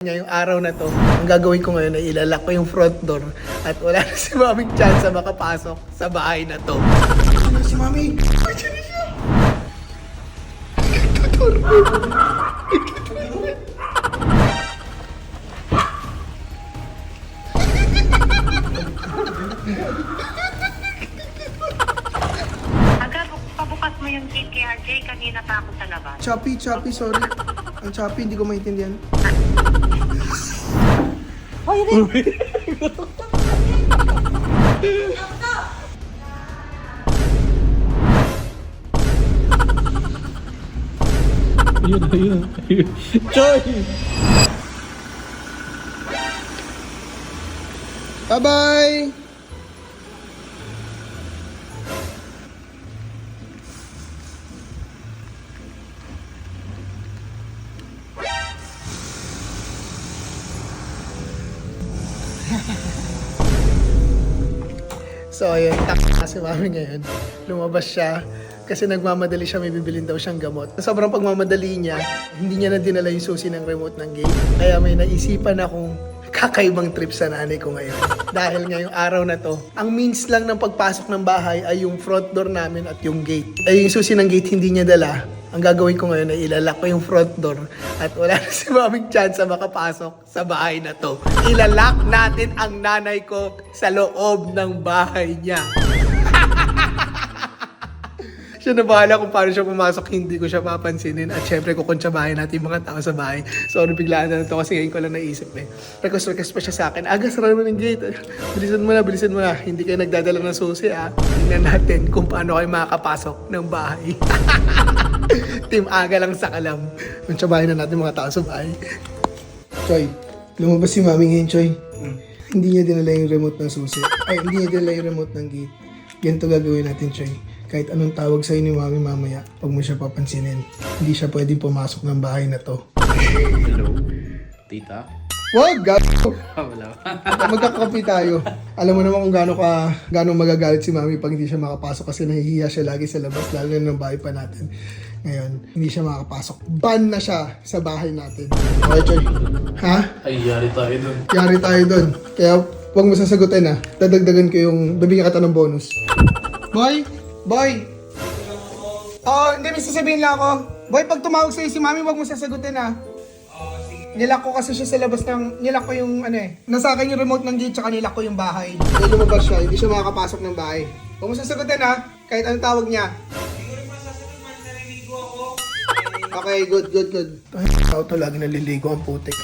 Ngayong araw na to, ang gagawin ko ngayon ay ilalak ko yung front door at wala na si maming chance na makapasok sa bahay na to. Ano si mami? Andiyan na siya! Aga, bu- pabukas mo yung gate kay RJ. Kanina pa ako sa labas. Choppy, choppy, sorry. Ang choppy, hindi ko maintindihan. Ayun, ayun, ayun. Choy! Bye-bye! So ayun, tak na si mami ngayon. Lumabas siya kasi nagmamadali siya, may bibilin daw siyang gamot. Sobrang pagmamadali niya, hindi niya na dinala yung susi ng remote ng gate. Kaya may naisipan akong kakaibang trip sa nanay ko ngayon. Dahil ngayong araw na to, ang means lang ng pagpasok ng bahay ay yung front door namin at yung gate. Ay yung susi ng gate hindi niya dala. Ang gagawin ko ngayon ay ilalak ko yung front door at wala na si maming chance na makapasok sa bahay na to. Ilalak natin ang nanay ko sa loob ng bahay niya. Siya na bahala kung paano siya pumasok, hindi ko siya papansinin. At syempre, kukuntsabahin natin yung mga tao sa bahay. Sorry, biglaan na to kasi ngayon ko lang naisip eh. Request, request pa siya sa akin. Aga, sarado mo ng gate. Bilisan mo na, bilisan mo na. Hindi kayo nagdadala ng susi ah. Tingnan natin kung paano kayo makakapasok ng bahay. Team Aga lang sa kalam. Kuntsabahin na natin mga tao sa bahay. Choy, lumabas si Mami ngayon, Choy. Hindi niya dinala yung remote ng susi. Ay, hindi niya dinala yung remote ng gate. Ganito gagawin natin, Choy. Kahit anong tawag sa'yo ni Mami mamaya, huwag mo siya papansinin. Hindi siya pwedeng pumasok ng bahay na to. Hello? Tita? Wag, gago! Ah, wala. Magkakapi tayo. Alam mo naman kung gaano ka, gaano magagalit si Mami pag hindi siya makapasok kasi nahihiya siya lagi sa labas, lalo na ng bahay pa natin. Ngayon, hindi siya makapasok. Ban na siya sa bahay natin. Okay, Choy? Ha? Ay, yari tayo dun. Yari tayo doon. Kaya huwag mo sasagutin ha. Dadagdagan ko yung bibigyan kita ng bonus. Boy! Boy! Oo, hindi, may sasabihin lang ako. Boy, pag tumawag sa'yo si mami, huwag mo sasagutin ha. Nilak ko kasi siya sa labas ng, nilak ko yung ano eh, nasa akin yung remote ng gate tsaka nilak ko yung bahay. Kaya lumabas siya, hindi siya makakapasok ng bahay. Huwag mo sasagutin ha, kahit anong tawag niya. Okay, good, good, good. Ay, tao to lagi naliligo ang putik.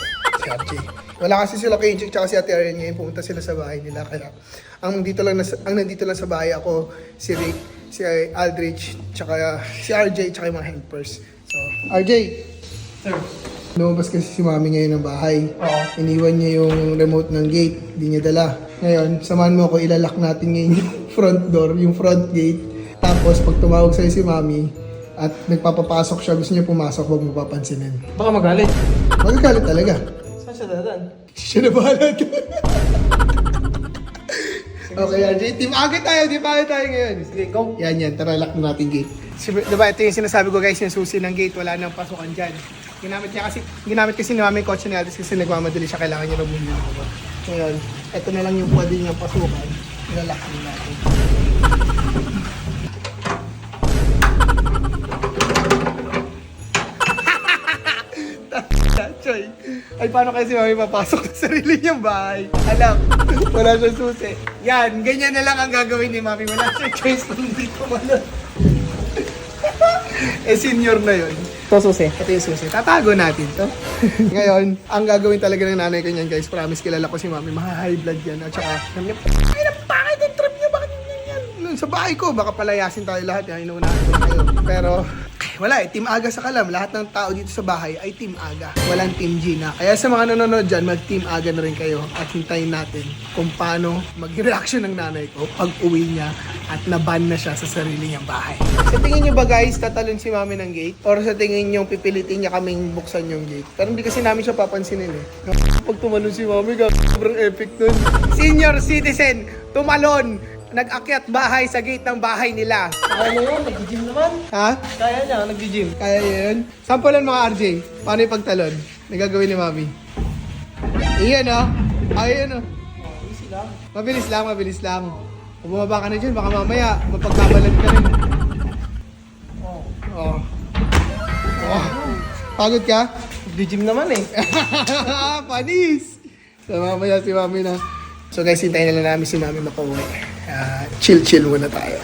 Si. Wala kasi sila kay Inchik tsaka si Ate Arian ngayon. Pumunta sila sa bahay nila. Kaya ang dito lang, nas- ang nandito lang sa bahay ako, si Rick, si Aldrich, tsaka si RJ, tsaka yung mga helpers. So, RJ. Sir. Lumabas kasi si Mami ngayon ng bahay. Oo. Iniwan niya yung remote ng gate. Hindi niya dala. Ngayon, samahan mo ako, ilalak natin ngayon yung front door, yung front gate. Tapos, pag tumawag sa'yo si Mami, at nagpapapasok siya, gusto niya pumasok, huwag mo papansinin. Baka magalit. Magagalit talaga. Saan siya dadan? Siya na bahala. okay, RJ. Team agad tayo. Team agad tayo ngayon. Sige, go. Yan, yan. Tara, lock na natin gate. Diba, ito yung sinasabi ko guys, yung susi ng gate, wala nang pasukan dyan. Ginamit niya kasi, ginamit kasi ni mami kotse ni Aldis kasi nagmamadali siya, kailangan niya na bumili. Ngayon, ito na lang yung pwede niyang pasukan. Ilalak na natin. Ay, paano kasi mami papasok sa sarili niyang bahay? Alam, wala siyang susi. Yan, ganyan na lang ang gagawin ni mami. Wala siyang choice kung hindi man. eh, senior na yon. Ito susi. Ito yung susi. Tatago natin to. Ngayon, ang gagawin talaga ng nanay ko niyan, guys. Promise, kilala ko si mami. Maha-high blood yan. At saka, sabi niya, ay, na pangit ang trip niya. Bakit ganyan yan? Nung sa bahay ko, baka palayasin tayo lahat. Yan, inuunahan ko kayo. Pero, wala eh, Team Aga sa kalam. Lahat ng tao dito sa bahay ay Team Aga. Walang Team Gina. Kaya sa mga nanonood dyan, mag-Team Aga na rin kayo at hintayin natin kung paano mag-reaction ng nanay ko pag uwi niya at naban na siya sa sarili niyang bahay. Sa tingin niyo ba guys, tatalon si mami ng gate? Or sa tingin niyo pipilitin niya kaming buksan yung gate? Pero hindi kasi namin siya papansinin eh. Pag tumalon si mami, sobrang epic nun. Senior citizen, tumalon! Nag-akyat bahay sa gate ng bahay nila. Kaya niya yun, nag-gym naman. Ha? Kaya niya, nag-gym. Kaya yun? Sampulan mga RJ. Paano yung pagtalon? Nagagawin ni Mami. Iyan oh. Ayun oh. Easy lang. Mabilis lang, mabilis lang. Kung bumaba ka na dyan, baka mamaya mapagkamalan ka rin. Oh. Oh. Oh. Pagod ka? Nag-gym naman eh. Panis! So mamaya si Mami na. So guys, hintayin na lang namin si Mami makauwi. Ah, chill-chill muna tayo.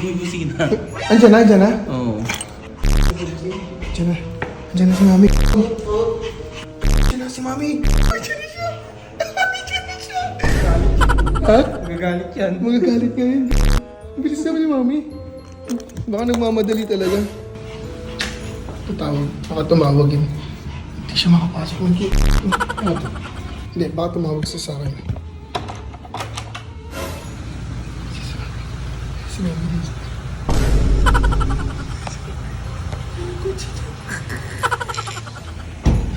Yung busina. Andiyan na, andiyan na. Oo. Andiyan na. Andiyan na si Mami. Andiyan na si Mami. Andiyan na siya. Andiyan na siya. Ha? Magagalit yan. Magagalit ka yun. Ang bilis naman ni Mami. Baka nagmamadali talaga. Tutawag. Baka tumawag yun. Hindi siya makapasok ng gate. Hindi, baka tumawag sa sa akin. Dito.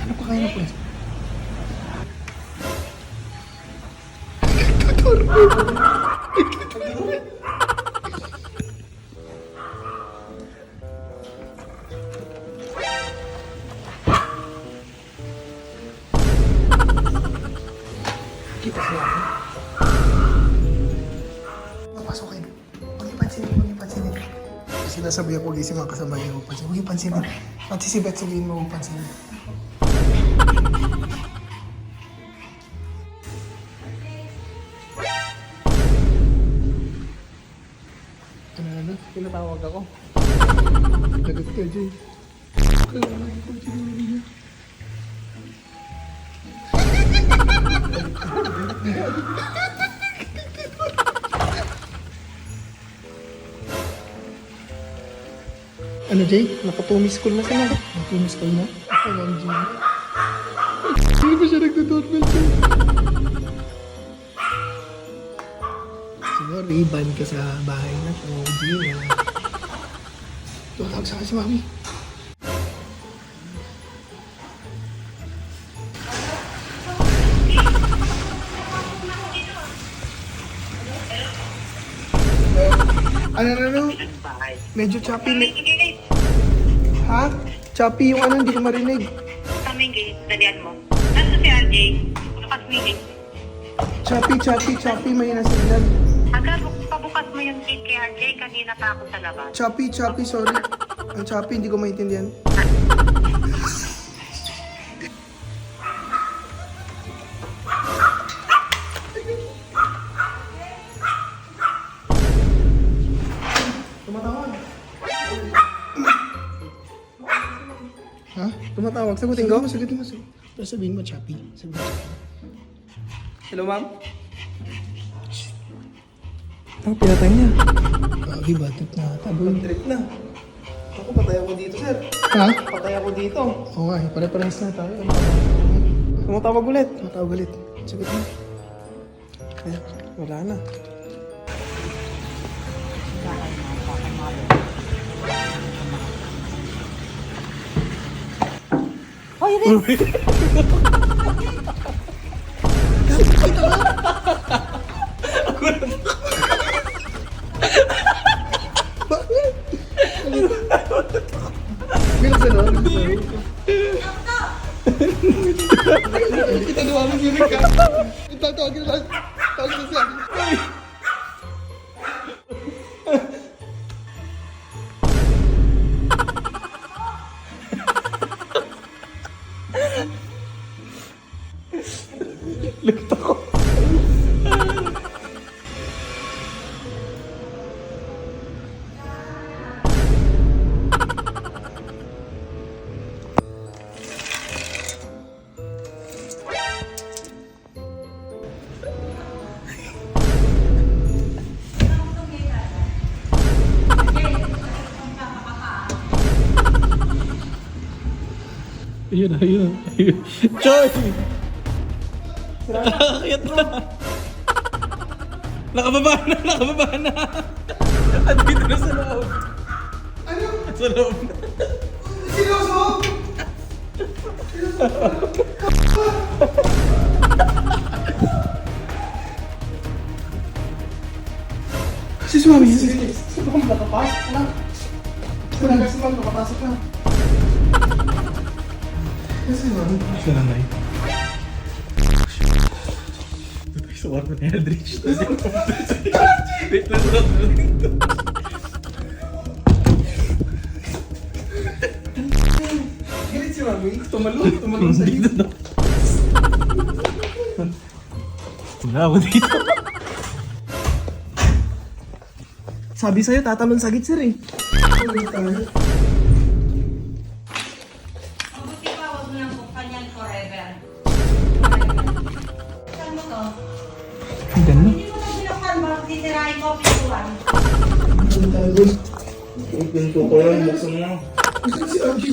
Ano pa kaya na po? Kita siya. Sinasabi ako gising mga kasama niyo, huwag pansinin. Huwag niyo pansinin. Pati si Beth sabihin mo, pansinin. Ano na na? Pinatawag ako. Lagot ka, Jay. Kailangan ko siguro niya. Ano, Jay? Nakatumis school na sila. Nagpumis ka na? Ako lang, Jay. Hindi pa siya nagdo-doorbell, Jay? Siguro, iban ka sa bahay na to, Jay. na. Tumatawag sa akin si Mami. Ano, ano, ano? Medyo choppy. Me- Sige, ha? Choppy yung ano, hindi ko marinig. kami gate, dalian mo. Nasa si RJ? Bukas meeting. Choppy, choppy, choppy, may nasignal. Aga, bu- pabukas mo yung gate kay RJ. Kanina pa ako sa labas. Choppy, choppy, sorry. Ang choppy, hindi ko maintindihan. Tumatawag. Sagutin ko? Sagutin mo. sagutin. Pero sabihin mo, choppy. Sabihin mo. Hello, ma'am? Ang pinatay niya. Gagi, batot na ata, boy. Trip na. Ako, patay ako dito, sir. Ha? Patay ako dito. Oo nga, eh, pare-parehas na tayo. Tumatawag ulit. Tumatawag ulit. Sagot mo. Eh, wala na. Bakit? Ayun na, ayun na. Choy! Nakakakit na. Nakababa na, nakababa na. At dito na sa loob. Ano? Sa loob na. Seryoso? Si Swami, si Swami. Si Swami, nakapasok na. Talaga si Swami, nakapasok na. Siya lang na yun. Na yan, Rich. Wait lang, wait lang. Galit si Mami. Tumalon, tumalon sa iyo. Wala ako dito. Sabi sa'yo, tatalon sa gitsir eh. Tumalon.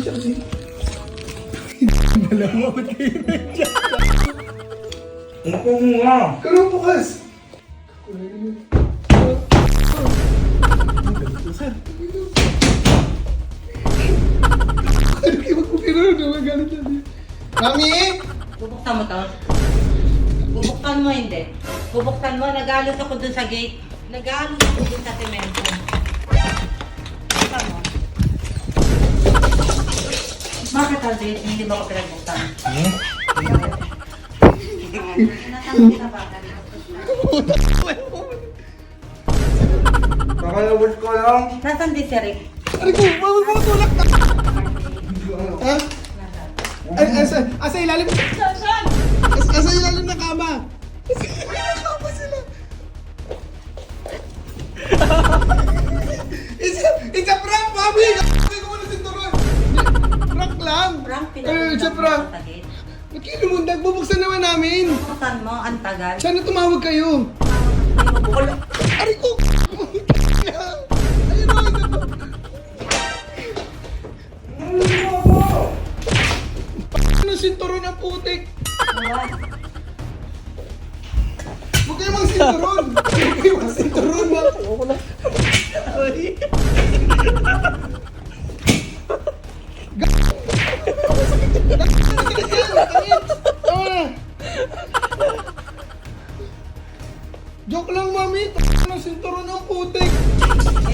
Mo, ba't kayo nandiyan? Ano po nga? Karong bukas. Ano kayo magpupiro na magalit natin? Mami! Bubuksan mo to? Bubuksan mo hindi. Bubuksan mo, nagalos ako dun sa gate. Nagalos ako dun sa semento. Buksan mo. Bakit ang gate? Hindi ba ako pinagbuksan? Hmm? Natanong na ba? Kakalawat ko lang. Nasaan di si Rick? Ano ko? Mawag mo tulak na! Ha? Ay, asa, asa ilalim? Saan? Buksan mo, ang tagal. Sana tumawag kayo! Wala. Aray ko! Ayun o, ito po. Ano sinturon ang putik? Huwag kayo mang sinturon! Huwag kayo mang sinturon! Na.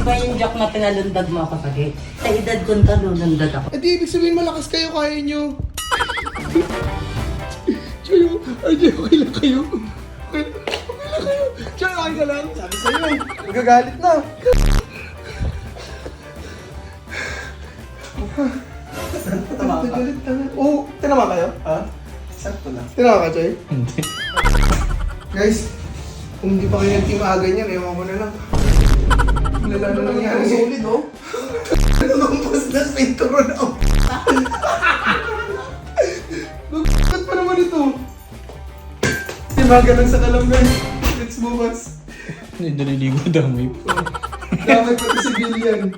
Iba yung joke na pinalundag mo ako sa gate. Sa edad ko nito, lulundag ako. Eh di ibig sabihin malakas kayo, kaya nyo. Choy, ay di, okay lang kayo. Okay, okay lang kayo. Choy, okay ka lang. Sabi sa'yo magagalit na. Tama ka? Oo, tinama kayo? Ha? Sakto lang. Tinama ka, Choy? Hindi. Guys, kung hindi pa kayo nagtimagan yan, ewan ko na lang. Lala na nangyari. Solid, oh. Lumampas na sa intron ako. Bakit pa naman ito? Timagan lang sa kalamgan. Let's bumas. Hindi naliligo damoy po. Damay pati si Billian.